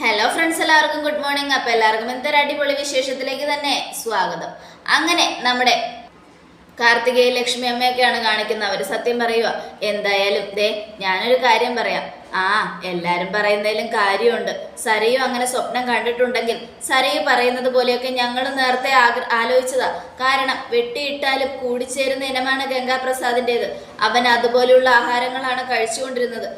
Hello friends എല്ലാവർക്കും good morning അപ്പോൾ എല്ലാവർക്കും എന്തൊരു അടിപൊളി വിശേഷത്തിലേക്ക് തന്നെ സ്വാഗതം. അങ്ങനെ നമ്മുടെ കാർത്തികേയ ലക്ഷ്മി അമ്മയൊക്കെയാണ് കാണിക്കുന്നത്. അവർ സത്യം പറയുക എന്തായാലും ദേ ഞാനൊരു കാര്യം പറയാം. ആ എല്ലാരും പറയുന്നതിലും കാര്യമുണ്ട്. സരയു അങ്ങനെ സ്വപ്നം കണ്ടിട്ടുണ്ടെങ്കിൽ സരയു പറയുന്നത് പോലെയൊക്കെ ഞങ്ങൾ നേരത്തെ ആലോചിച്ചതാ. കാരണം വെട്ടിയിട്ടാലും കൂടിച്ചേരുന്ന ഇനമാണ് ഗംഗാപ്രസാദിന്റെത് അവൻ അതുപോലെയുള്ള ആഹാരങ്ങളാണ് കഴിച്ചുകൊണ്ടിരുന്നത്.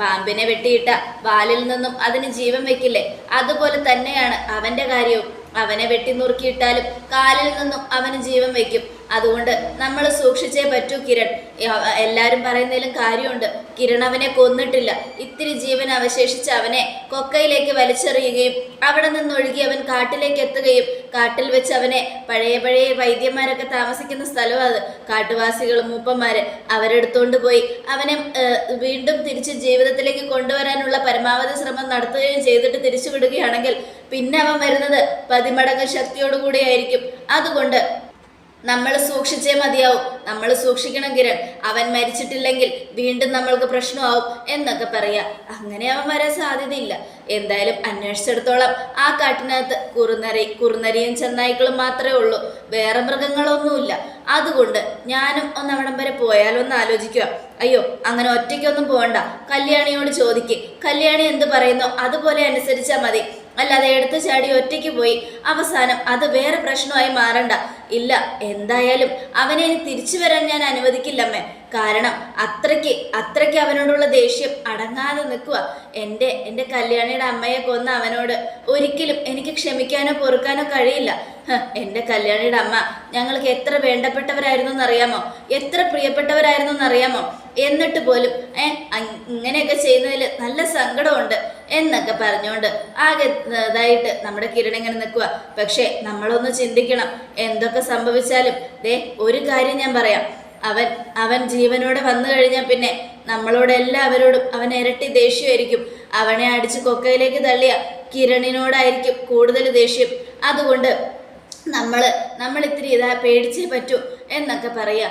പാമ്പിനെ വെട്ടിയിട്ട വാലിൽ നിന്നും അതിന് ജീവൻ വെക്കില്ലേ? അതുപോലെ തന്നെയാണ് അവന്റെ കാര്യവും. അവനെ വെട്ടി നുറുക്കിയിട്ടാലും കാലിൽ നിന്നും അവന് ജീവൻ വെക്കും. അതുകൊണ്ട് നമ്മൾ സൂക്ഷിച്ചേ പറ്റൂ കിരൺ. എല്ലാവരും പറയുന്നതിലും കാര്യമുണ്ട്. കിരൺ അവനെ കൊന്നിട്ടില്ല. ഇത്തിരി ജീവൻ അവശേഷിച്ച് അവനെ കൊക്കയിലേക്ക് വലിച്ചെറിയുകയും അവിടെ നിന്നൊഴുകി അവൻ കാട്ടിലേക്ക് എത്തുകയും കാട്ടിൽ വെച്ച് അവനെ പഴയ പഴയ വൈദ്യന്മാരൊക്കെ താമസിക്കുന്ന സ്ഥലം അത്. കാട്ടുവാസികൾ മൂപ്പന്മാര് അവരെടുത്തുകൊണ്ട് പോയി അവനെ വീണ്ടും തിരിച്ച് ജീവിതത്തിലേക്ക് കൊണ്ടുവരാനുള്ള പരമാവധി ശ്രമം നടത്തുകയും ചെയ്തിട്ട് തിരിച്ചു വിടുകയാണെങ്കിൽ പിന്നെ അവൻ വരുന്നത് പതിമടങ്ങ് ശക്തിയോടുകൂടിയായിരിക്കും. അതുകൊണ്ട് നമ്മൾ സൂക്ഷിച്ചേ മതിയാവും. നമ്മൾ സൂക്ഷിക്കണം കിരൺ. അവൻ മരിച്ചിട്ടില്ലെങ്കിൽ വീണ്ടും നമ്മൾക്ക് പ്രശ്നമാവും എന്നൊക്കെ പറയാ. അങ്ങനെ അവൻ വരാൻ സാധ്യതയില്ല. എന്തായാലും അന്വേഷിച്ചിടത്തോളം. ആ കാട്ടിനകത്ത് കുറുനരി കുറുനരിയും ചെന്നായ്ക്കളും മാത്രമേ ഉള്ളൂ. വേറെ മൃഗങ്ങളൊന്നുമില്ല. അതുകൊണ്ട് ഞാനും ഒന്ന് അവിടം വരെ പോയാലോ എന്ന് ആലോചിക്കുക അയ്യോ അങ്ങനെ ഒറ്റയ്ക്കൊന്നും പോകണ്ട. കല്യാണിയോട് ചോദിക്ക്. കല്യാണി എന്ത് പറയുന്നോ അതുപോലെ അനുസരിച്ചാൽ മതി. അല്ലാതെ എടുത്തു ചാടി ഒറ്റയ്ക്ക് പോയി. അവസാനം അത് വേറെ പ്രശ്നമായി മാറണ്ട. ഇല്ല എന്തായാലും അവനെ ഇനി തിരിച്ചു വരാൻ ഞാൻ അനുവദിക്കില്ലമ്മേ കാരണം അത്രയ്ക്ക് അത്രയ്ക്ക് അവനോടുള്ള ദേഷ്യം അടങ്ങാതെ നിൽക്കുക എന്റെ എന്റെ കല്യാണിയുടെ അമ്മയെ കൊന്ന അവനോട് ഒരിക്കലും എനിക്ക് ക്ഷമിക്കാനോ പൊറുക്കാനോ കഴിയില്ല. എന്റെ കല്യാണിയുടെ അമ്മ ഞങ്ങൾക്ക് എത്ര വേണ്ടപ്പെട്ടവരായിരുന്നു എന്നറിയാമോ എത്ര പ്രിയപ്പെട്ടവരായിരുന്നു എന്നറിയാമോ എന്നിട്ട് പോലും ഏ ഇങ്ങനെയൊക്കെ ചെയ്യുന്നതിൽ നല്ല സങ്കടമുണ്ട്. എന്നൊക്കെ പറഞ്ഞുകൊണ്ട് ആകെ ഇതായിട്ട് നമ്മുടെ കിരൺ ഇങ്ങനെ നിൽക്കുക പക്ഷേ നമ്മളൊന്ന് ചിന്തിക്കണം എന്തൊക്കെ സംഭവിച്ചാലും ദേ ഒരു കാര്യം ഞാൻ പറയാം. അവൻ അവൻ ജീവനോടെ വന്നു കഴിഞ്ഞാൽ പിന്നെ നമ്മളോട് എല്ലാവരോടും അവൻ ഇരട്ടി ദേഷ്യമായിരിക്കും. അവനെ അടിച്ച് കൊക്കയിലേക്ക് തള്ളിയ കിരണിനോടായിരിക്കും കൂടുതൽ ദേഷ്യം. അതുകൊണ്ട് നമ്മൾ നമ്മൾ ഇത്തിരി ഇതാ പേടിച്ചേ പറ്റൂ എന്നൊക്കെ പറയാ.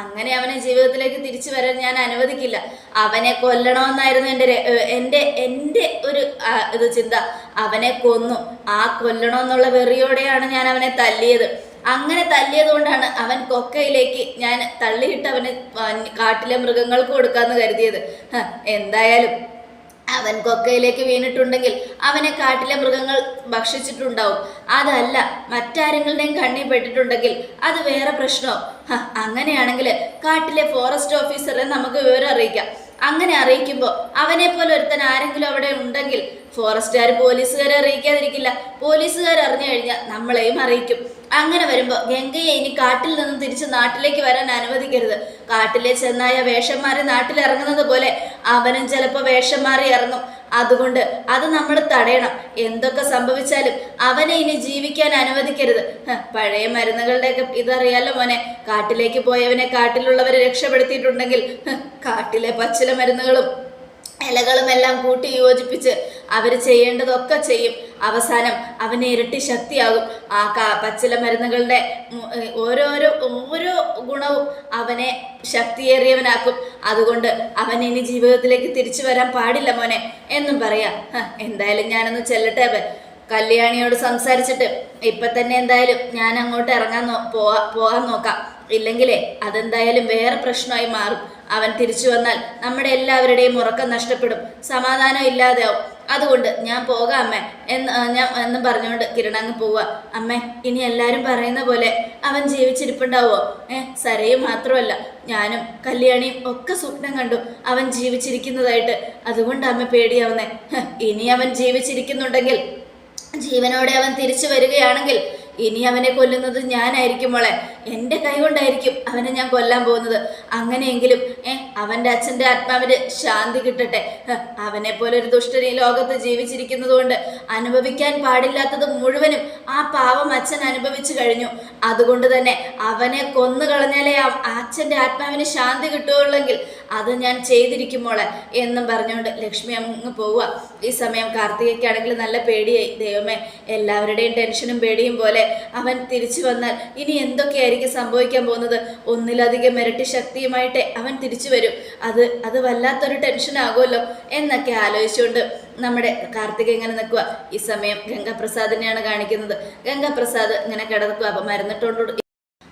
അങ്ങനെ അവനെ ജീവിതത്തിലേക്ക് തിരിച്ചു വരാൻ ഞാൻ അനുവദിക്കില്ല. അവനെ കൊല്ലണമെന്നായിരുന്നു എന്റെ എന്റെ എന്റെ ഒരു ഇത് ചിന്ത. അവനെ കൊന്നു. ആ കൊല്ലണമെന്നുള്ള വെറിയോടെയാണ് ഞാൻ അവനെ തല്ലിയത്. അങ്ങനെ തല്ലിയത് കൊണ്ടാണ് അവൻ കൊക്കയിലേക്ക് ഞാൻ തള്ളിയിട്ട് അവന് കാട്ടിലെ മൃഗങ്ങൾക്ക് കൊടുക്കാന്ന് കരുതിയത്. എന്തായാലും അവൻ കൊക്കയിലേക്ക് വീണിട്ടുണ്ടെങ്കിൽ അവനെ കാട്ടിലെ മൃഗങ്ങൾ ഭക്ഷിച്ചിട്ടുണ്ടാവും. അതല്ല മറ്റാരെങ്കിലുടെയും കണ്ണിൽ പെട്ടിട്ടുണ്ടെങ്കിൽ അത് വേറെ പ്രശ്നമോ. അങ്ങനെയാണെങ്കിൽ കാട്ടിലെ ഫോറസ്റ്റ് ഓഫീസറെ നമുക്ക് വിവരം അറിയിക്കാം. അങ്ങനെ അറിയിക്കുമ്പോൾ അവനെ പോലെ ഒരുത്തൻ ആരെങ്കിലും അവിടെ ഉണ്ടെങ്കിൽ ഫോറസ്റ്റുകാർ പോലീസുകാരെ അറിയിക്കാതിരിക്കില്ല. പോലീസുകാർ അറിഞ്ഞു കഴിഞ്ഞാൽ നമ്മളെയും അറിയിക്കും. അങ്ങനെ വരുമ്പോൾ ഗംഗയെ ഇനി കാട്ടിൽ നിന്ന് തിരിച്ച് നാട്ടിലേക്ക് വരാൻ അനുവദിക്കരുത്. കാട്ടിലെ ചെന്നായ വേഷം മാറി നാട്ടിലിറങ്ങുന്നത് പോലെ അവനും ചിലപ്പോൾ വേഷം മാറി ഇറങ്ങും. അതുകൊണ്ട് അത് നമ്മൾ തടയണം. എന്തൊക്കെ സംഭവിച്ചാലും അവനെ ഇനി ജീവിക്കാൻ അനുവദിക്കരുത്. പഴയ മരുന്നുകളുടെയൊക്കെ ഇതറിയാലോ മോനെ. കാട്ടിലേക്ക് പോയവനെ കാട്ടിലുള്ളവരെ രക്ഷപ്പെടുത്തിയിട്ടുണ്ടെങ്കിൽ കാട്ടിലെ പച്ചില മരുന്നുകളും ഇലകളും എല്ലാം കൂട്ടി യോജിപ്പിച്ച് അവർ ചെയ്യേണ്ടതൊക്കെ ചെയ്യും. അവസാനം അവനെ ഇരട്ടി ശക്തിയാകും. ആ കാ പച്ചില മരുന്നുകളുടെ ഓരോരോ ഓരോ ഗുണവും അവനെ ശക്തിയേറിയവനാക്കും. അതുകൊണ്ട് അവൻ ഇനി ജീവിതത്തിലേക്ക് തിരിച്ചു വരാൻ പാടില്ല മോനെ. എന്നും പറയാം എന്തായാലും ഞാനൊന്ന് ചെല്ലട്ടെ അവൻ. കല്യാണിയോട് സംസാരിച്ചിട്ട് ഇപ്പൊ തന്നെ എന്തായാലും ഞാൻ അങ്ങോട്ട് ഇറങ്ങാൻ നോ പോവാ പോകാൻ നോക്കാം. ഇല്ലെങ്കിലേ അതെന്തായാലും വേറെ പ്രശ്നമായി മാറും. അവൻ തിരിച്ചു വന്നാൽ നമ്മുടെ എല്ലാവരുടെയും ഉറക്കം നഷ്ടപ്പെടും സമാധാനം ഇല്ലാതെയാവും. അതുകൊണ്ട് ഞാൻ പോകാം അമ്മേ. എന്ന് ഞാൻ എന്നും പറഞ്ഞുകൊണ്ട് കിരൺ അങ്ങ് പോവുക. അമ്മേ ഇനി എല്ലാവരും പറയുന്ന പോലെ അവൻ ജീവിച്ചിരിപ്പുണ്ടാവോ ഏ സരയും മാത്രമല്ല ഞാനും കല്യാണിയും ഒക്കെ സ്വപ്നം കണ്ടു അവൻ ജീവിച്ചിരിക്കുന്നതായിട്ട്. അതുകൊണ്ട് അമ്മ പേടിയാവുന്നേ. ഇനി അവൻ ജീവിച്ചിരിക്കുന്നുണ്ടെങ്കിൽ ജീവനോടെ അവൻ തിരിച്ചു വരികയാണെങ്കിൽ ഇനി അവനെ കൊല്ലുന്നത് ഞാനായിരിക്കും മോളെ. എന്റെ കൈ കൊണ്ടായിരിക്കും അവനെ ഞാൻ കൊല്ലാൻ പോകുന്നത്. അങ്ങനെയെങ്കിലും ഏ അവന്റെ അച്ഛന്റെ ആത്മാവിന് ശാന്തി കിട്ടട്ടെ. അവനെ പോലെ ഒരു ദുഷ്ടൻ ഈ ലോകത്ത് ജീവിച്ചിരിക്കുന്നത് കൊണ്ട് അനുഭവിക്കാൻ പാടില്ലാത്തത് മുഴുവനും ആ പാവം അച്ഛൻ അനുഭവിച്ചു കഴിഞ്ഞു. അതുകൊണ്ട് തന്നെ അവനെ കൊന്നു കളഞ്ഞാലേ അച്ഛന്റെ ആത്മാവിന് ശാന്തി കിട്ടുകയുള്ളെങ്കിൽ അത് ഞാൻ ചെയ്തിരിക്കും മോളെ എന്നും പറഞ്ഞുകൊണ്ട് ലക്ഷ്മി അങ്ങ് പോവുക. ഈ സമയം കാർത്തികയ്ക്കാണെങ്കിൽ നല്ല പേടിയായി. ദൈവമേ എല്ലാവരുടെയും ടെൻഷനും പേടിയും പോലെ പോലെ അവൻ തിരിച്ചു വന്നാൽ ഇനി എന്തൊക്കെയായിരിക്കും സംഭവിക്കാൻ പോകുന്നത്? ഒന്നിലധികം ഇരട്ടി ശക്തിയുമായിട്ടേ അവൻ തിരിച്ചു വരും. അത് അത് വല്ലാത്തൊരു ടെൻഷൻ ആകുമല്ലോ എന്നൊക്കെ ആലോചിച്ചുകൊണ്ട് നമ്മുടെ കാർത്തിക ഇങ്ങനെ നിൽക്കുക ഈ സമയം ഗംഗാപ്രസാദിനെയാണ് കാണിക്കുന്നത്. ഗംഗാപ്രസാദ് ഇങ്ങനെ കിടക്കുക അപ്പം മരുന്നിട്ടോണ്ട്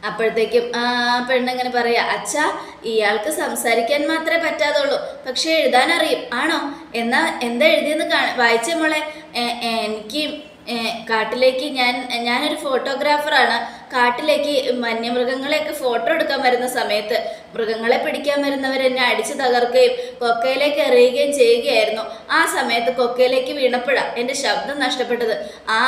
അപ്പോഴത്തേക്കും ആ പെണ്ണിങ്ങനെ പറയാ അച്ഛാ ഇയാൾക്ക് സംസാരിക്കാൻ മാത്രമേ പറ്റാതുള്ളൂ. പക്ഷെ എഴുതാൻ അറിയും ആണോ? എന്നാ എന്താ എഴുതിയെന്ന് കാ വായിച്ച മോളെ. "ഏ, ഏ, എനിക്ക് കാട്ടിലേക്ക് ഞാൻ ഞാനൊരു ഫോട്ടോഗ്രാഫറാണ് കാട്ടിലേക്ക് വന്യമൃഗങ്ങളെയൊക്കെ ഫോട്ടോ എടുക്കാൻ വരുന്ന സമയത്ത് മൃഗങ്ങളെ പിടിക്കാൻ വരുന്നവർ എന്നെ അടിച്ചു തകർക്കുകയും കൊക്കയിലേക്ക് എറിയുകയും ചെയ്യുകയായിരുന്നു. ആ സമയത്ത് കൊക്കയിലേക്ക് വീണപ്പോഴാണ് എന്റെ ശബ്ദം നഷ്ടപ്പെട്ടത്. ആ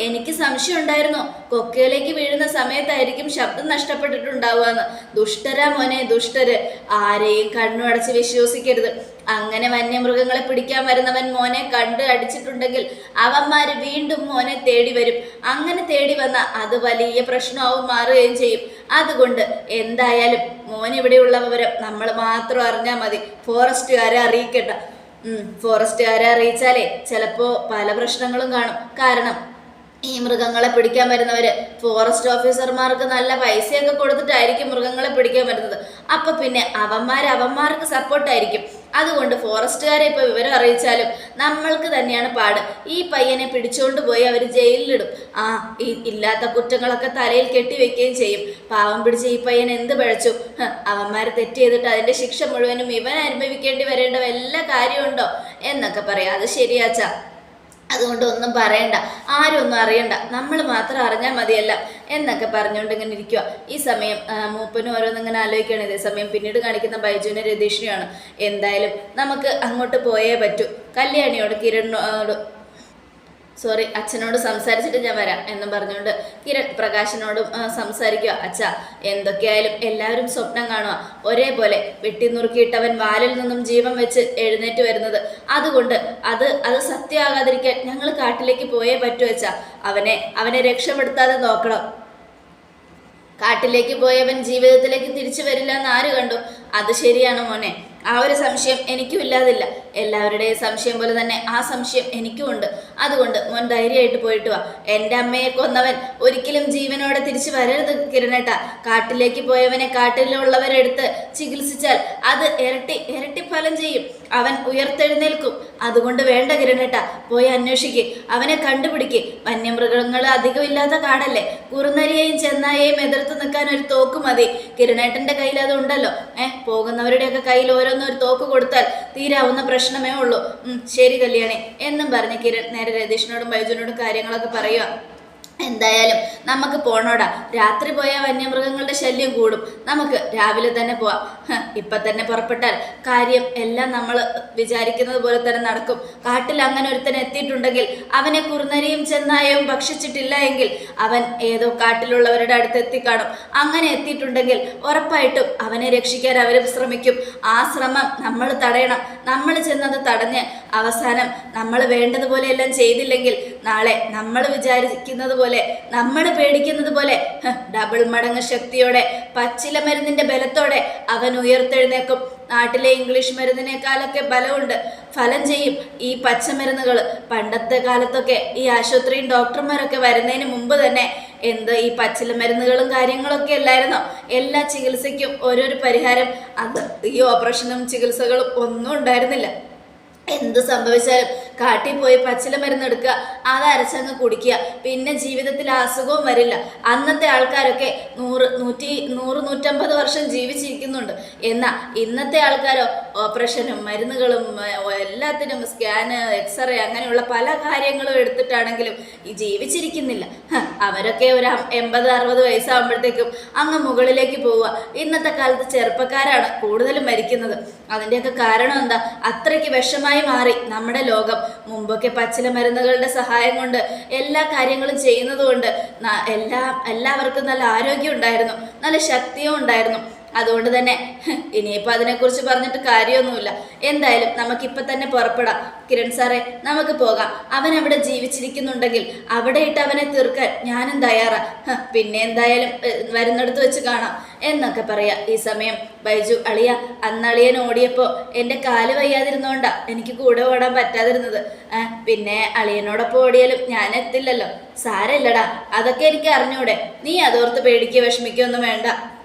എനിക്ക് സംശയം ഉണ്ടായിരുന്നു. കൊക്കയിലേക്ക് വീഴുന്ന സമയത്തായിരിക്കും ശബ്ദം നഷ്ടപ്പെട്ടിട്ടുണ്ടാവുക എന്ന് ദുഷ്ടരാ മോനെ ദുഷ്ടര്. ആരെയും കണ്ണുടച്ച് വിശ്വസിക്കരുത്. അങ്ങനെ വന്യമൃഗങ്ങളെ പിടിക്കാൻ വരുന്നവൻ മോനെ കണ്ട് അടിച്ചിട്ടുണ്ടെങ്കിൽ അവന്മാര് വീണ്ടും മോനെ തേടി വരും. അങ്ങനെ തേടി വന്ന അത് വലിയ പ്രശ്നമാവും മാറുകയും ചെയ്യും. അതുകൊണ്ട് എന്തായാലും മോൻ ഇവിടെയുള്ള വിവരം നമ്മൾ മാത്രം അറിഞ്ഞാൽ മതി. ഫോറസ്റ്റുകാരെ അറിയിക്കണ്ട. ഫോറസ്റ്റുകാരെ അറിയിച്ചാലേ ചിലപ്പോ പല പ്രശ്നങ്ങളും കാണും. കാരണം ഈ മൃഗങ്ങളെ പിടിക്കാൻ വരുന്നവര് ഫോറസ്റ്റ് ഓഫീസർമാർക്ക് നല്ല പൈസയൊക്കെ കൊടുത്തിട്ടായിരിക്കും മൃഗങ്ങളെ പിടിക്കാൻ വരുന്നത്. അപ്പൊ പിന്നെ അവന്മാർ അവന്മാർക്ക് സപ്പോർട്ടായിരിക്കും അതുകൊണ്ട് ഫോറസ്റ്റുകാരെ ഇപ്പൊ വിവരം അറിയിച്ചാലും നമ്മൾക്ക് തന്നെയാണ് പാട്. ഈ പയ്യനെ പിടിച്ചുകൊണ്ട് പോയി അവർ ജയിലിലിടും. ആ ഈ ഇല്ലാത്ത കുറ്റങ്ങളൊക്കെ തലയിൽ കെട്ടിവെക്കുകയും ചെയ്യും. പാവം പിടിച്ച ഈ പയ്യൻ എന്ത് പഴച്ചു? അവന്മാർ തെറ്റ് ചെയ്തിട്ട് അതിന്റെ ശിക്ഷ മുഴുവനും ഇവൻ അനുഭവിക്കേണ്ടി വരേണ്ട വല്ല കാര്യമുണ്ടോ? എന്നൊക്കെ പറയാം. അത് ശരിയാച്ചാ. അതുകൊണ്ട് ഒന്നും പറയണ്ട ആരും ഒന്നും അറിയണ്ട. നമ്മൾ മാത്രം അറിഞ്ഞാൽ മതിയല്ല എന്നൊക്കെ പറഞ്ഞുകൊണ്ട് ഇങ്ങനെ ഇരിക്കുക ഈ സമയം മൂപ്പനും ഓരോന്നും ഇങ്ങനെ ആലോചിക്കുകയാണ്. ഇതേ സമയം പിന്നീട് കാണിക്കുന്ന ബൈജുവിനെ രതീഷിനെയാണ്. എന്തായാലും നമുക്ക് അങ്ങോട്ട് പോയേ പറ്റൂ. കല്യാണിയോട് കിരണിനോട് സോറി അച്ഛനോട് സംസാരിച്ചിട്ട് ഞാൻ വരാം എന്നും പറഞ്ഞുകൊണ്ട് കിരൺ പ്രകാശനോടും സംസാരിക്കുക. അച്ഛ എന്തൊക്കെയായാലും എല്ലാവരും സ്വപ്നം കാണുക. ഒരേപോലെ വെട്ടിനുറുക്കിയിട്ടവൻ വാലിൽ നിന്നും ജീവൻ വെച്ച് എഴുന്നേറ്റ് വരുന്നത്. അതുകൊണ്ട് അത് അത് സത്യമാകാതിരിക്കാൻ ഞങ്ങൾ കാട്ടിലേക്ക് പോയേ പറ്റൂ അച്ഛ. അവനെ അവനെ രക്ഷപ്പെടുത്താതെ നോക്കണം. കാട്ടിലേക്ക് പോയവൻ ജീവിതത്തിലേക്ക് തിരിച്ചു വരില്ല എന്ന് ആര് കണ്ടു? അത് ശരിയാണ് മോനെ. ആ ഒരു സംശയം എനിക്കും ഇല്ലാതില്ല. എല്ലാവരുടെയും സംശയം പോലെ തന്നെ ആ സംശയം എനിക്കും ഉണ്ട്. അതുകൊണ്ട് മോൻ ധൈര്യമായിട്ട് പോയിട്ട് വാ. എന്റെ അമ്മയെ കൊന്നവൻ ഒരിക്കലും ജീവനോടെ തിരിച്ചു വരരുത് കിരണേട്ട. കാട്ടിലേക്ക് പോയവനെ കാട്ടിലുള്ളവരെടുത്ത് ചികിത്സിച്ചാൽ അത് ഇരട്ടി ഇരട്ടി ഫലം ചെയ്യും. അവൻ ഉയർത്തെഴുന്നേൽക്കും. അതുകൊണ്ട് വേണ്ട കിരണേട്ട പോയി അന്വേഷിക്ക്. അവനെ കണ്ടുപിടിക്ക്. വന്യമൃഗങ്ങൾ അധികമില്ലാത്ത കാടല്ലേ? കുറുനരിയെയും ചെന്നായെയും എതിർത്ത് നിൽക്കാൻ ഒരു തോക്ക് മതി. കിരണേട്ടന്റെ കയ്യിൽ അത് ഉണ്ടല്ലോ. ഏഹ് പോകുന്നവരുടെയൊക്കെ കയ്യിൽ ഓരോന്നും ഒരു തോക്ക് കൊടുത്താൽ തീരാവുന്ന പ്രശ്നമേ ഉള്ളൂ. ശരി കല്യാണി. എന്നും പറഞ്ഞ് കിരൺ നേരെ രതീഷിനോടും ബൈജുനോടും കാര്യങ്ങളൊക്കെ പറയുക എന്തായാലും നമുക്ക് പോണോടാ. രാത്രി പോയാൽ വന്യമൃഗങ്ങളുടെ ശല്യം കൂടും. നമുക്ക് രാവിലെ തന്നെ പോവാം. ഇപ്പം തന്നെ പുറപ്പെട്ടാൽ കാര്യം എല്ലാം നമ്മൾ വിചാരിക്കുന്നത് പോലെ തന്നെ നടക്കും. കാട്ടിൽ അങ്ങനെ ഒരുത്തൻ എത്തിയിട്ടുണ്ടെങ്കിൽ അവനെ കുറുനരിയും ചെന്നായവും ഭക്ഷിച്ചിട്ടില്ല എങ്കിൽ അവൻ ഏതോ കാട്ടിലുള്ളവരുടെ അടുത്ത് എത്തിക്കാണും. അങ്ങനെ എത്തിയിട്ടുണ്ടെങ്കിൽ ഉറപ്പായിട്ടും അവനെ രക്ഷിക്കാൻ അവർ ശ്രമിക്കും. ആ ശ്രമം നമ്മൾ തടയണം. നമ്മൾ ചെന്നത് തടഞ്ഞ് അവസാനം നമ്മൾ വേണ്ടതുപോലെ എല്ലാം ചെയ്തില്ലെങ്കിൽ നാളെ നമ്മൾ വിചാരിക്കുന്നത് പോലെ നമ്മൾ പേടിക്കുന്നത് പോലെ ഡബിൾ മടങ്ങ് ശക്തിയോടെ പച്ചില മരുന്നിന്റെ ബലത്തോടെ അവൻ ഉയർത്തെഴുന്നേക്കും. നാട്ടിലെ ഇംഗ്ലീഷ് മരുന്നിനേക്കാളൊക്കെ ബലമുണ്ട്. ഫലം ചെയ്യും ഈ പച്ചമരുന്നുകൾ പണ്ടത്തെ കാലത്തൊക്കെ ഈ ആശുപത്രിയും ഡോക്ടർമാരൊക്കെ വരുന്നതിന് മുമ്പ് തന്നെ എന്ത് ഈ പച്ചില മരുന്നുകളും കാര്യങ്ങളൊക്കെ അല്ലായിരുന്നോ? എല്ലാ ചികിത്സയ്ക്കും ഓരോരു പരിഹാരം. അത് ഈ ഓപ്പറേഷനും ചികിത്സകളും ഒന്നും ഉണ്ടായിരുന്നില്ല. എന്ത് സംഭവിച്ചാലും കാട്ടിൽ പോയി പച്ചില മരുന്ന് എടുക്കുക അത് അരച്ചങ്ങ് കുടിക്കുക. പിന്നെ ജീവിതത്തിൽ അസുഖവും വരില്ല. അന്നത്തെ ആൾക്കാരൊക്കെ നൂറ് നൂറ്റി നൂറ് നൂറ്റമ്പത് വർഷം ജീവിച്ചിരിക്കുന്നുണ്ട്. എന്നാൽ ഇന്നത്തെ ആൾക്കാരോ ഓപ്പറേഷനും മരുന്നുകളും എല്ലാത്തിനും സ്കാന് എക്സ്റേ അങ്ങനെയുള്ള പല കാര്യങ്ങളും എടുത്തിട്ടാണെങ്കിലും ഈ ജീവിച്ചിരിക്കുന്നില്ല. അവരൊക്കെ ഒരു എൺപത് അറുപത് വയസ്സാകുമ്പോഴത്തേക്കും അങ്ങ് മുകളിലേക്ക് പോവുക. ഇന്നത്തെ കാലത്ത് ചെറുപ്പക്കാരാണ് കൂടുതലും മരിക്കുന്നത്. അതിന്റെയൊക്കെ കാരണം എന്താ? അത്രയ്ക്ക് വിഷമായി മാറി. നമ്മുടെ ലോകം മുമ്പൊക്കെ പച്ചില മരുന്നുകളുടെ സഹായം കൊണ്ട് എല്ലാ കാര്യങ്ങളും ചെയ്യുന്നതുകൊണ്ട് എല്ലാ എല്ലാവർക്കും നല്ല ആരോഗ്യം ഉണ്ടായിരുന്നു. നല്ല ശക്തിയും ഉണ്ടായിരുന്നു. അതുകൊണ്ട് തന്നെ ഇനിയിപ്പോൾ അതിനെക്കുറിച്ച് പറഞ്ഞിട്ട് കാര്യമൊന്നുമില്ല. എന്തായാലും നമുക്കിപ്പോൾ തന്നെ പുറപ്പെടാം. കിരൺ സാറേ നമുക്ക് പോകാം. അവൻ അവിടെ ജീവിച്ചിരിക്കുന്നുണ്ടെങ്കിൽ അവിടെ ഇട്ട് അവനെ തീർക്കാൻ ഞാനും തയ്യാറാ. പിന്നെ എന്തായാലും വരുന്നിടത്ത് വെച്ച് കാണാം. എന്നൊക്കെ പറയാം. ഈ സമയം ബൈജു അളിയ അന്ന് അളിയൻ ഓടിയപ്പോൾ എന്റെ കാൽ വയ്യാതിരുന്നോണ്ടാ എനിക്ക് കൂടെ ഓടാൻ പറ്റാതിരുന്നത്. പിന്നെ അളിയനോടൊപ്പം ഓടിയാലും ഞാൻ എത്തില്ലല്ലോ. സാരമില്ലടാ അതൊക്കെ എനിക്ക് അറിഞ്ഞൂടെ. നീ അതോർത്ത് പേടിക്കുക വിഷമിക്കുകയൊന്നും വേണ്ട.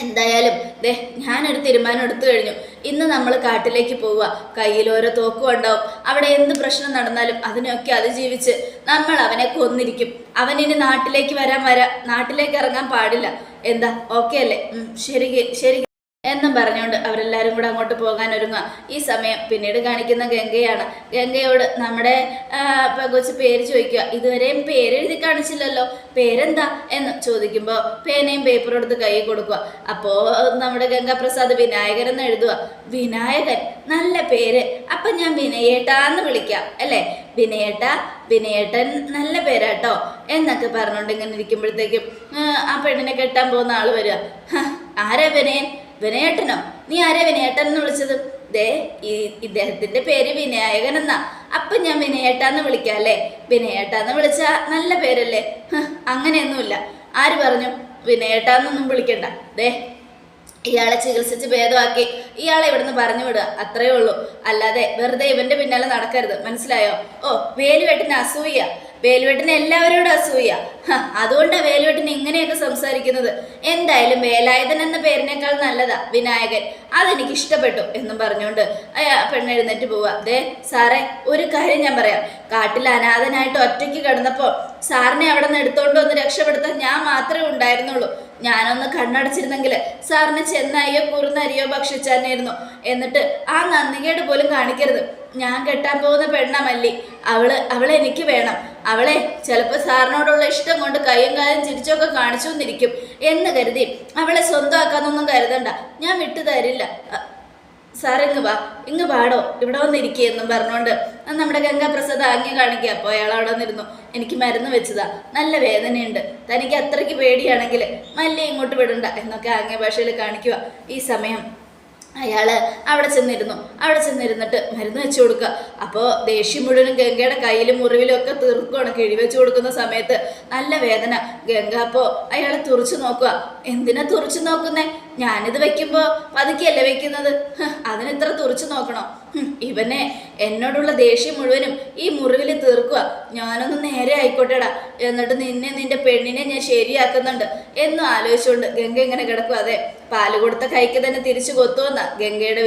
എന്തായാലും ദേ ഞാനൊരു തീരുമാനം എടുത്തു കഴിഞ്ഞു. ഇന്ന് നമ്മൾ കാട്ടിലേക്ക് പോവുക. കയ്യിൽ ഓരോ തോക്കും ഉണ്ടാവും. അവിടെ എന്ത് പ്രശ്നം നടന്നാലും അതിനൊക്കെ അതിജീവിച്ച് നമ്മൾ അവനെ കൊന്നിരിക്കും. അവൻ ഇനി നാട്ടിലേക്ക് വരാൻ വരാ നാട്ടിലേക്ക് ഇറങ്ങാൻ പാടില്ല. എന്താ? ഓക്കെ അല്ലേ? ശരി ശരി എന്നും പറഞ്ഞുകൊണ്ട് അവരെല്ലാവരും കൂടെ അങ്ങോട്ട് പോകാൻ ഒരുങ്ങുക. ഈ സമയം പിന്നീട് കാണിക്കുന്ന ഗംഗയാണ്. ഗംഗയോട് നമ്മുടെ കൊച്ച് പേര് ചോദിക്കുക ഇതുവരെയും പേരെഴുതി കാണിച്ചില്ലല്ലോ? പേരെന്താ? എന്ന് ചോദിക്കുമ്പോൾ പേനയും പേപ്പറും എടുത്ത് കൈ കൊടുക്കുക. അപ്പോൾ നമ്മുടെ ഗംഗാപ്രസാദ് വിനായകൻ എന്ന് എഴുതുക വിനായകൻ നല്ല പേര്. അപ്പം ഞാൻ വിനയേട്ടാന്ന് വിളിക്കാം അല്ലേ? വിനയേട്ട വിനയേട്ടൻ നല്ല പേരാട്ടോ. എന്നൊക്കെ പറഞ്ഞുകൊണ്ട് ഇങ്ങനെ ഇരിക്കുമ്പോഴത്തേക്കും ആ, പെണ്ണിനെ കെട്ടാൻ പോകുന്ന ആൾ വരിക. "ഹ, ആരാ വിനയൻ? വിനയേട്ടനോ? നീ ആരെ വിനയേട്ടൻ എന്ന് വിളിച്ചത്? ദേ ഈ ഇദ്ദേഹത്തിന്റെ പേര് വിനായകൻ എന്നാ. അപ്പൊ ഞാൻ വിനയേട്ടാന്ന് വിളിക്കാം അല്ലേ? വിനയേട്ടാന്ന് വിളിച്ച നല്ല പേരല്ലേ? അങ്ങനെയൊന്നുമില്ല. ആര് പറഞ്ഞു? വിനയേട്ടാന്നൊന്നും വിളിക്കണ്ട. ദേ ഇയാളെ ചികിത്സിച്ച് ഭേദമാക്കി. ഇയാളെ ഇവിടുന്ന് പറഞ്ഞു വിടുക. അത്രയേ ഉള്ളൂ. അല്ലാതെ വെറുതെ ഇവന്റെ പിന്നാലെ നടക്കരുത്. മനസ്സിലായോ? ഓ വേലുവേട്ടിന് അസൂയ. വേലുവേട്ടിന് എല്ലാവരോടും അസൂയ. അതുകൊണ്ട് വേലുവേട്ടിന് ഇങ്ങനെയൊക്കെ സംസാരിക്കുന്നത്. എന്തായാലും വേലായുധൻ എന്ന പേരിനേക്കാൾ നല്ലതാ വിനായകൻ. അതെനിക്ക് ഇഷ്ടപ്പെട്ടു എന്നും പറഞ്ഞുകൊണ്ട് പെണ്ണെഴുന്നേറ്റ് പോവാ. ദേ സാറേ ഒരു കാര്യം ഞാൻ പറയാം. കാട്ടിൽ അനാഥനായിട്ട് ഒറ്റയ്ക്ക് കിടന്നപ്പോ സാറിനെ അവിടെ നിന്ന് എടുത്തോണ്ട് വന്ന് രക്ഷപ്പെടുത്താൻ ഞാൻ മാത്രമേ ഉണ്ടായിരുന്നുള്ളൂ. ഞാനൊന്ന് കണ്ണടച്ചിരുന്നെങ്കിൽ സാറിന് ചെന്നായിയോ കുറുന്നരിയോ ഭക്ഷിച്ചാനായിരുന്നു. എന്നിട്ട് ആ നന്ദികേട് പോലും കാണിക്കരുത്. ഞാൻ കെട്ടാൻ പോകുന്ന പെണ്ണ മല്ലി. അവൾ അവളെ എനിക്ക് വേണം. അവളെ ചിലപ്പോൾ സാറിനോടുള്ള ഇഷ്ടം കൊണ്ട് കൈയും കാലും ചിരിച്ചൊക്കെ കാണിച്ചു എന്നിരിക്കും എന്ന് കരുതി. അവളെ സ്വന്തമാക്കാന്നൊന്നും കരുതണ്ട. ഞാൻ വിട്ടു തരില്ല. സാർ ഇങ്ങ് വാ. ഇങ്ങ് പാടോ. ഇവിടെ വന്നിരിക്കുക എന്നും പറഞ്ഞുകൊണ്ട് നമ്മുടെ ഗംഗാപ്രസാദ് ആംഗ്യ കാണിക്കുക അപ്പോൾ അയാൾ അവിടെ വന്നിരുന്നു. എനിക്ക് മരുന്ന് വെച്ചതാ. നല്ല വേദനയുണ്ട്. തനിക്ക് അത്രയ്ക്ക് പേടിയാണെങ്കിൽ മല്ലേ ഇങ്ങോട്ട് വിടണ്ട എന്നൊക്കെ ആംഗ്യ ഭാഷയിൽ കാണിക്കുക ഈ സമയം അയാൾ അവിടെ ചെന്നിരുന്നു. അവിടെ ചെന്നിരുന്നിട്ട് മരുന്ന് വെച്ചു കൊടുക്കുക. അപ്പോൾ ദേഷ്യം മുഴുവനും ഗംഗയുടെ കയ്യിലും മുറിവിലും ഒക്കെ തീർക്കുകയാണ് കിഴിവെച്ച് കൊടുക്കുന്ന സമയത്ത് നല്ല വേദന. ഗംഗ അപ്പോൾ അയാളെ തുറച്ചു നോക്കുക. എന്തിനാ തുറച്ചു നോക്കുന്നേ? ഞാനിത് വെക്കുമ്പോ പതുക്കെയല്ലേ വെക്കുന്നത്? അതിന് ഇത്ര തുറച്ചു നോക്കണോ? ഇവനെ എന്നോടുള്ള ദേഷ്യം മുഴുവനും ഈ മുറിവിൽ തീർക്കുക. ഞാനൊന്ന് നേരെ ആയിക്കോട്ടെടാ. എന്നിട്ട് നിന്നെ നിന്റെ പെണ്ണിനെ ഞാൻ ശരിയാക്കുന്നുണ്ട്. എന്നും ആലോചിച്ചുകൊണ്ട് ഗംഗ ഇങ്ങനെ കിടക്കുക അതെ പാൽ കൊടുത്ത കൈക്ക് തന്നെ തിരിച്ചു കൊത്തുവെന്ന ഗംഗയുടെ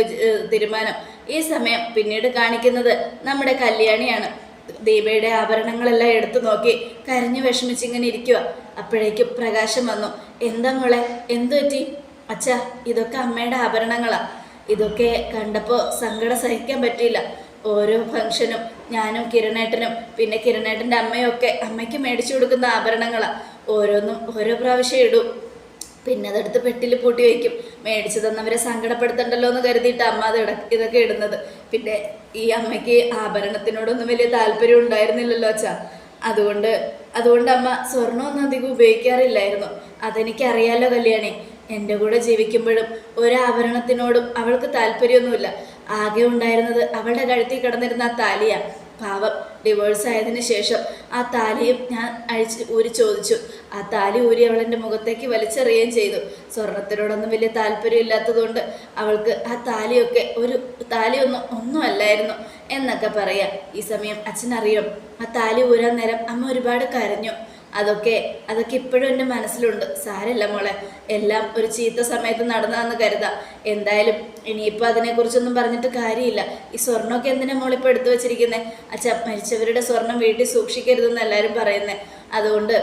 തീരുമാനം. ഈ സമയം പിന്നീട് കാണിക്കുന്നത് നമ്മുടെ കല്യാണിയാണ്. ദീപയുടെ ആഭരണങ്ങളെല്ലാം എടുത്തു നോക്കി കരഞ്ഞു വിഷമിച്ചിങ്ങനെ ഇരിക്കുക അപ്പോഴേക്കും പ്രകാശം വന്നു. എന്താ മോളെ? എന്തു പറ്റി അച്ഛാ ഇതൊക്കെ അമ്മയുടെ ആഭരണങ്ങളാ. ഇതൊക്കെ കണ്ടപ്പോൾ സങ്കടം സഹിക്കാൻ പറ്റിയില്ല. ഓരോ ഫംഗ്ഷനും ഞാനും കിരണേട്ടനും പിന്നെ കിരണേട്ടന്റെ അമ്മയും ഒക്കെ അമ്മയ്ക്ക് മേടിച്ചു കൊടുക്കുന്ന ആഭരണങ്ങളാ. ഓരോന്നും ഓരോ പ്രാവശ്യം ഇടും. പിന്നെ അതെടുത്ത് പെട്ടിൽ പൂട്ടി വയ്ക്കും. മേടിച്ചു തന്നവരെ സങ്കടപ്പെടുത്തണ്ടല്ലോ എന്ന് കരുതിയിട്ട് അമ്മ അത് ഇതൊക്കെ ഇടുന്നത്. പിന്നെ ഈ അമ്മയ്ക്ക് ആഭരണത്തിനോടൊന്നും വലിയ താല്പര്യം ഉണ്ടായിരുന്നില്ലല്ലോ അച്ഛ. അതുകൊണ്ട് അതുകൊണ്ട് അമ്മ സ്വർണമൊന്നും അധികം ഉപയോഗിക്കാറില്ലായിരുന്നു. അതെനിക്കറിയാലോ കല്യാണി. എന്റെ കൂടെ ജീവിക്കുമ്പോഴും ഒരാഭരണത്തിനോടും അവൾക്ക് താല്പര്യമൊന്നുമില്ല. ആകെ ഉണ്ടായിരുന്നത് അവളുടെ കഴുത്തിൽ കിടന്നിരുന്ന ആ താലിയാ. പാവം ഡിവോഴ്സ് ആയതിനു ശേഷം ആ താലിയും ഞാൻ അഴിച്ച് ഊരി ചോദിച്ചു. ആ താലി ഊരി അവളെന്റെ മുഖത്തേക്ക് വലിച്ചെറിയുകയും ചെയ്തു. സ്വർണത്തിനോടൊന്നും വലിയ താല്പര്യം ഇല്ലാത്തതുകൊണ്ട് അവൾക്ക് ആ താലിയൊക്കെ ഒരു താലിയൊന്നും ഒന്നും അല്ലായിരുന്നു എന്നൊക്കെ പറയാം. ഈ സമയം അച്ഛനറിയും. ആ താലി ഊരാൻ നേരം അമ്മ ഒരുപാട് കരഞ്ഞു. അതൊക്കെ അതൊക്കെ ഇപ്പോഴും എന്റെ മനസ്സിലുണ്ട്. സാരല്ല മോളെ എല്ലാം ഒരു ചീത്ത സമയത്ത് നടന്നതെന്ന് കരുതാം. എന്തായാലും ഇനിയിപ്പോൾ അതിനെക്കുറിച്ചൊന്നും പറഞ്ഞിട്ട് കാര്യമില്ല. ഈ സ്വർണമൊക്കെ എന്തിനാ മോളിപ്പോൾ എടുത്തു വെച്ചിരിക്കുന്നത് അച്ഛാ മരിച്ചവരുടെ സ്വർണം വീട്ടിൽ സൂക്ഷിക്കരുതെന്ന് എല്ലാവരും പറയുന്നത് അതുകൊണ്ട്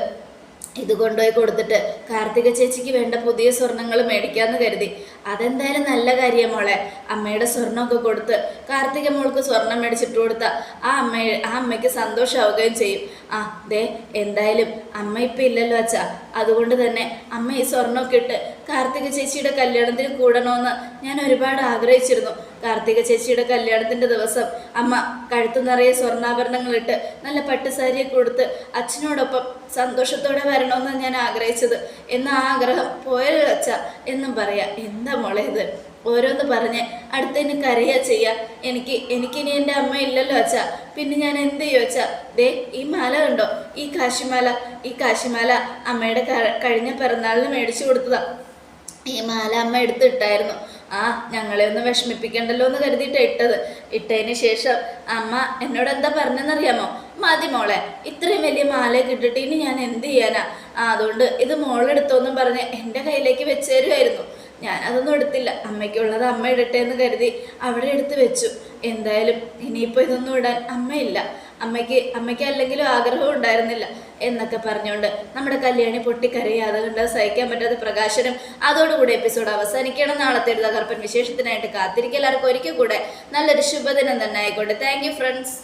ഇത് കൊണ്ടുപോയി കൊടുത്തിട്ട് കാർത്തിക ചേച്ചിക്ക് വേണ്ട പുതിയ സ്വർണങ്ങൾ മേടിക്കാമെന്ന് കരുതി. അതെന്തായാലും നല്ല കാര്യം മോളെ. അമ്മയുടെ സ്വർണമൊക്കെ കൊടുത്ത് കാർത്തിക മോൾക്ക് സ്വർണം മേടിച്ചിട്ട് കൊടുത്ത ആ അമ്മ ആ അമ്മയ്ക്ക് സന്തോഷമാവുകയും ചെയ്യും. ആ ദേ എന്തായാലും അമ്മ ഇപ്പം ഇല്ലല്ലോ അച്ഛാ. അതുകൊണ്ട് തന്നെ അമ്മ ഈ സ്വർണമൊക്കെ ഇട്ട് കാർത്തിക ചേച്ചിയുടെ കല്യാണത്തിന് കൂടണമെന്ന് ഞാൻ ഒരുപാട് ആഗ്രഹിച്ചിരുന്നു. കാർത്തിക ചേച്ചിയുടെ കല്യാണത്തിന്റെ ദിവസം അമ്മ കഴുത്തു നിറയെ സ്വർണാഭരണങ്ങളിട്ട് നല്ല പട്ടുസാരിയൊക്കെ കൊടുത്ത് അച്ഛനോടൊപ്പം സന്തോഷത്തോടെ വരണമെന്നാണ് ഞാൻ ആഗ്രഹിച്ചത്. എന്ന ആഗ്രഹം പോയല്ലോ അച്ഛ. എന്നും പറയാം എന്താ മോളെ ഇത്? ഓരോന്ന് പറഞ്ഞ് അടുത്തതിന് കരയാ ചെയ്യാ. എനിക്ക് എനിക്കിനി എന്റെ അമ്മ ഇല്ലല്ലോ അച്ഛ. പിന്നെ ഞാൻ എന്ത് ചോദിച്ചാ ദേ ഈ മാല കണ്ടോ? ഈ കാശിമാല ഈ കാശിമാല അമ്മയുടെ കഴിഞ്ഞ പിറന്നാളിന് മേടിച്ചു കൊടുത്തതാ. ഈ മാല അമ്മ എടുത്തിട്ടായിരുന്നു. ആ ഞങ്ങളെ ഒന്ന് വിഷമിപ്പിക്കണ്ടല്ലോ എന്ന് കരുതിയിട്ട് ഇട്ടത്. ഇട്ടതിന് ശേഷം അമ്മ എന്നോട് എന്താ പറഞ്ഞെന്നറിയാമോ? മതി മോളെ ഇത്രയും വലിയ മാലയൊക്കെ ഇട്ടിട്ട് ഇനി ഞാൻ എന്ത് ചെയ്യാനാ? ആ അതുകൊണ്ട് ഇത് മോളെടുത്തോന്നും പറഞ്ഞ് എന്റെ കയ്യിലേക്ക് വെച്ച് തരുമായിരുന്നു ഞാൻ അതൊന്നും എടുത്തില്ല. അമ്മയ്ക്കുള്ളത് അമ്മ ഇടട്ടെ എന്ന് കരുതി അവിടെ എടുത്ത് വെച്ചു. എന്തായാലും ഇനിയിപ്പോൾ ഇതൊന്നും ഇടാൻ അമ്മയില്ല. അമ്മയ്ക്ക് അമ്മയ്ക്ക് അല്ലെങ്കിലും ആഗ്രഹം ഉണ്ടായിരുന്നില്ല എന്നൊക്കെ പറഞ്ഞുകൊണ്ട് നമ്മുടെ കല്യാണി പൊട്ടിക്കരയാതെ കണ്ട് സഹിക്കാൻ പറ്റാത്ത പ്രകാശനം അതോടുകൂടി എപ്പിസോഡ് അവസാനിക്കണം നാളത്തെ ഒരു തകർപ്പൻ വിശേഷത്തിനായിട്ട് കാത്തിരിക്കുക. എല്ലാവർക്കും ഒരിക്കൽ കൂടെ നല്ലൊരു ശുഭദിനം തന്നെ ആയിക്കോട്ടെ. Thank friends